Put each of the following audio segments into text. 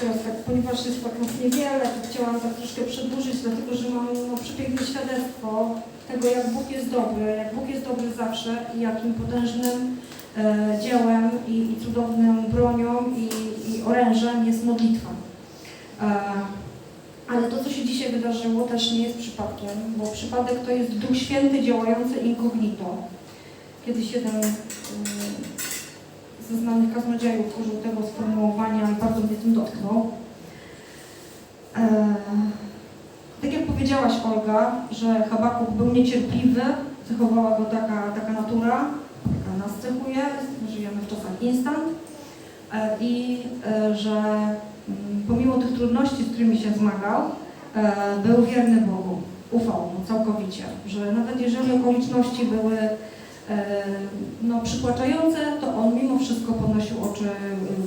teraz tak, ponieważ jest tak nas niewiele, to chciałam tak troszkę przedłużyć, dlatego że mam no, przepiękne świadectwo tego, jak Bóg jest dobry, jak Bóg jest dobry zawsze i jakim potężnym e, dziełem i, i bronią i, i orężem jest modlitwa. E, ale to, co się dzisiaj wydarzyło, też nie jest przypadkiem, bo przypadek to jest Duch Święty działający incognito. Kiedyś jeden mm, ze znanych kaznodziejów użył tego sformułowania i bardzo mnie tym dotknął. E, tak jak powiedziałaś, Olga, że Habakuk był niecierpliwy, cechowała go taka, taka natura, jaka nas cechuje, żyjemy w czasach instant e, i e, że mm, pomimo tych trudności, z którymi się zmagał, e, był wierny Bogu, ufał mu całkowicie, że nawet jeżeli okoliczności były no, przytłaczające, to on mimo wszystko podnosił oczy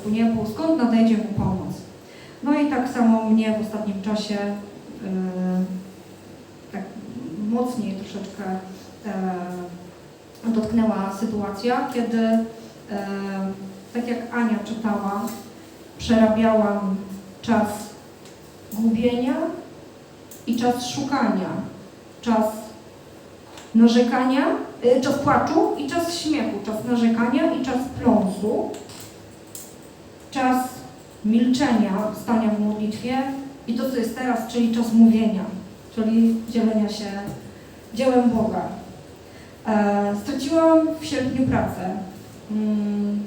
ku niebu, skąd nadejdzie mu pomoc. No i tak samo mnie w ostatnim czasie e, tak mocniej troszeczkę e, dotknęła sytuacja, kiedy e, tak jak Ania czytała, przerabiałam czas gubienia i czas szukania, czas narzekania, czas płaczu i czas śmiechu, czas narzekania i czas pląsu, czas milczenia, stania w modlitwie i to, co jest teraz, czyli czas mówienia, czyli dzielenia się dziełem Boga. E, straciłam w sierpniu pracę. Mm,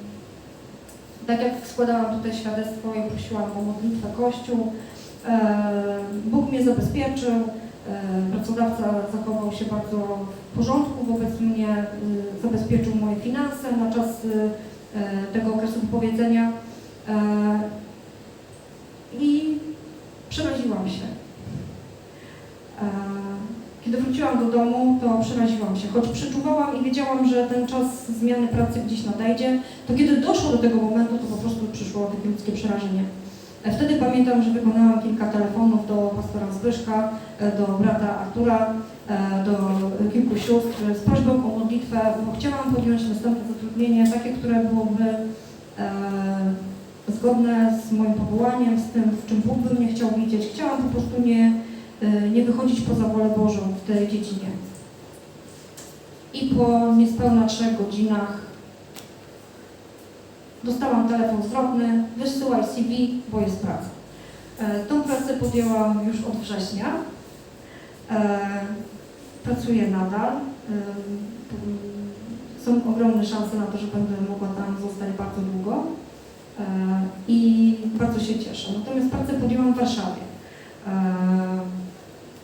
tak jak składałam tutaj świadectwo i prosiłam o modlitwę Kościół, e, Bóg mnie zabezpieczył, pracodawca zachował się bardzo w porządku wobec mnie, e, zabezpieczył moje finanse na czas e, tego okresu wypowiedzenia e, i przeraziłam się. E, Kiedy wróciłam do domu, to przeraziłam się, choć przeczuwałam i wiedziałam, że ten czas zmiany pracy gdzieś nadejdzie, to kiedy doszło do tego momentu, to po prostu przyszło takie ludzkie przerażenie. Wtedy pamiętam, że wykonałam kilka telefonów do pastora Zbyszka, e, do brata Artura, e, do kilku sióstr z prośbą o modlitwę, bo chciałam podjąć następne zatrudnienie, takie, które byłoby e, zgodne z moim powołaniem, z tym, w czym Bóg by mnie chciał widzieć. Chciałam po prostu nie, nie wychodzić poza wolę Bożą w tej dziedzinie. I po niespełna trzech godzinach dostałam telefon zwrotny, CV, bo jest praca. E, Tą pracę podjęłam już od września. E, Pracuję nadal. E, Są ogromne szanse na to, że będę mogła tam zostać bardzo długo i bardzo się cieszę. Natomiast pracę podjęłam w Warszawie.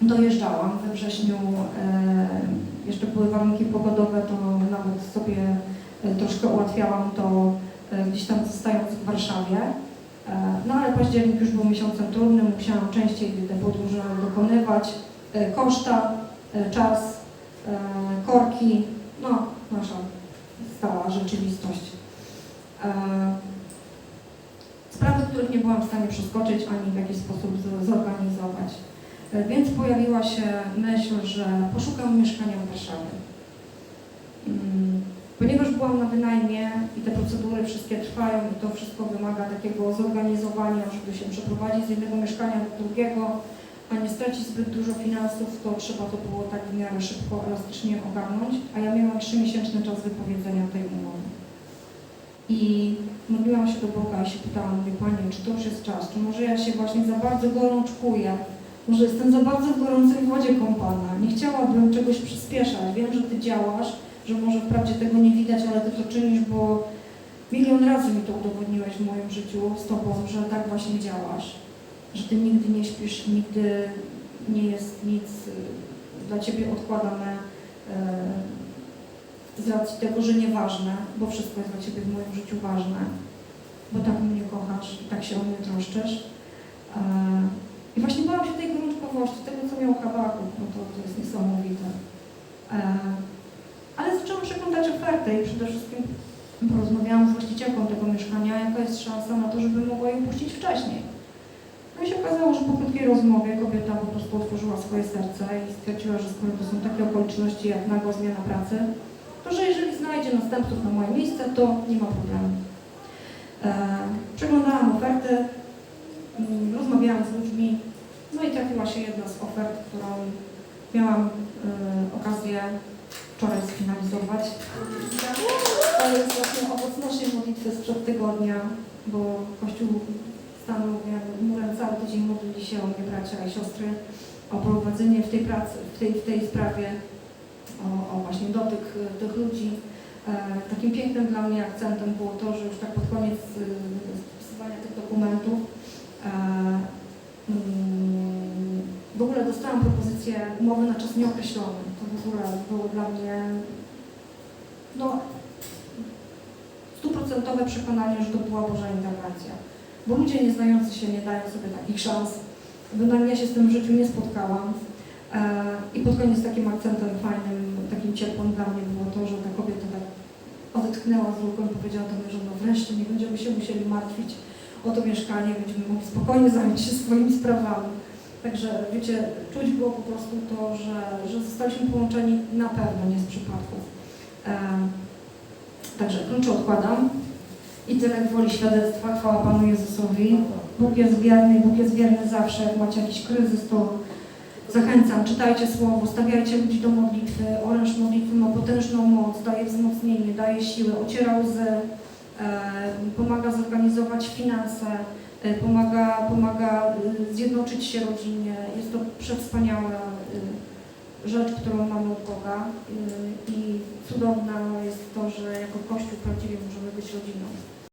Dojeżdżałam we wrześniu, jeszcze były warunki pogodowe, to nawet sobie troszkę ułatwiałam to gdzieś tam zostając w Warszawie. No ale październik już był miesiącem trudnym, musiałam częściej te podróże dokonywać. E, Koszta, e, czas, e, korki, no nasza stała rzeczywistość. Sprawy, których nie byłam w stanie przeskoczyć ani w jakiś sposób zorganizować. Więc pojawiła się myśl, że poszukam mieszkania w Warszawie. Ponieważ byłam na wynajmie i te procedury wszystkie trwają i to wszystko wymaga takiego zorganizowania, żeby się przeprowadzić z jednego mieszkania do drugiego, a nie stracić zbyt dużo finansów, to trzeba to było tak w miarę szybko, elastycznie ogarnąć, a ja miałam trzymiesięczny czas wypowiedzenia tej umowy. I modliłam się do Boga i się pytałam, mówię, Panie, czy to już jest czas, czy może ja się właśnie za bardzo gorączkuję, może jestem za bardzo w gorącej wodzie kąpana, nie chciałabym czegoś przyspieszać, wiem, że Ty działasz, że może wprawdzie tego nie widać, ale Ty to czynisz, bo milion razy mi to udowodniłeś w moim życiu z Tobą, że tak właśnie działasz, że Ty nigdy nie śpisz, nigdy nie jest nic y, dla Ciebie odkładane y, z racji tego, że nieważne, bo wszystko jest dla Ciebie w moim życiu ważne, bo tak mnie kochasz tak się o mnie troszczysz. E, I właśnie bałam się tej gorączkowości, tego, co miał Habakuk, no to, to jest niesamowite. ofertę i przede wszystkim porozmawiałam z właścicielką tego mieszkania, jaka jest szansa na to, żeby mogła je puścić wcześniej. No i się okazało, że po krótkiej rozmowie kobieta po prostu otworzyła swoje serce i stwierdziła, że skoro to są takie okoliczności jak nagła zmiana pracy, to że jeżeli znajdzie następców na moje miejsce, to nie ma problemu. E, przeglądałam oferty, mm, rozmawiałam z ludźmi, no i trafiła się jedna z ofert, którą miałam e, okazję wczoraj sfinalizować. To jest właśnie owoc naszej modlitwy sprzed tygodnia, bo Kościół stanął murem cały tydzień modlili się o mnie bracia i siostry o prowadzenie w tej pracy, w tej, w tej sprawie, o, o właśnie dotyk tych ludzi. E, takim pięknym dla mnie akcentem było to, że już tak pod koniec e, spisywania tych dokumentów e, mm, w ogóle dostałam propozycję umowy na czas nieokreślony. Ogóle było dla mnie no, stuprocentowe przekonanie, że to była Boża interwencja. Bo ludzie nieznający się nie dają sobie takich szans. Bynajmniej ja się z tym w życiu nie spotkałam. E, I pod koniec takim akcentem fajnym, takim ciepłym dla mnie było to, że ta kobieta tak odetchnęła z ulgą i powiedziała do mnie, że no wreszcie nie będziemy się musieli martwić o to mieszkanie, będziemy mogli spokojnie zająć się swoimi sprawami. Także wiecie, czuć było po prostu to, że, że zostaliśmy połączeni na pewno nie z przypadków. E, Także klucze odkładam. I tyle woli świadectwa. Chwała Panu Jezusowi. Bóg jest wierny, Bóg jest wierny zawsze. Jak macie jakiś kryzys, to zachęcam, czytajcie Słowo, stawiajcie ludzi do modlitwy. Oręż modlitwy ma potężną moc, daje wzmocnienie, daje siłę, ociera łzy, e, pomaga zorganizować finanse, pomaga, pomaga e, zjednoczyć się rodzinnie. Jest to przewspaniała e, rzecz, którą mamy od Boga y, i cudowne jest to, że jako Kościół prawdziwie możemy być rodziną.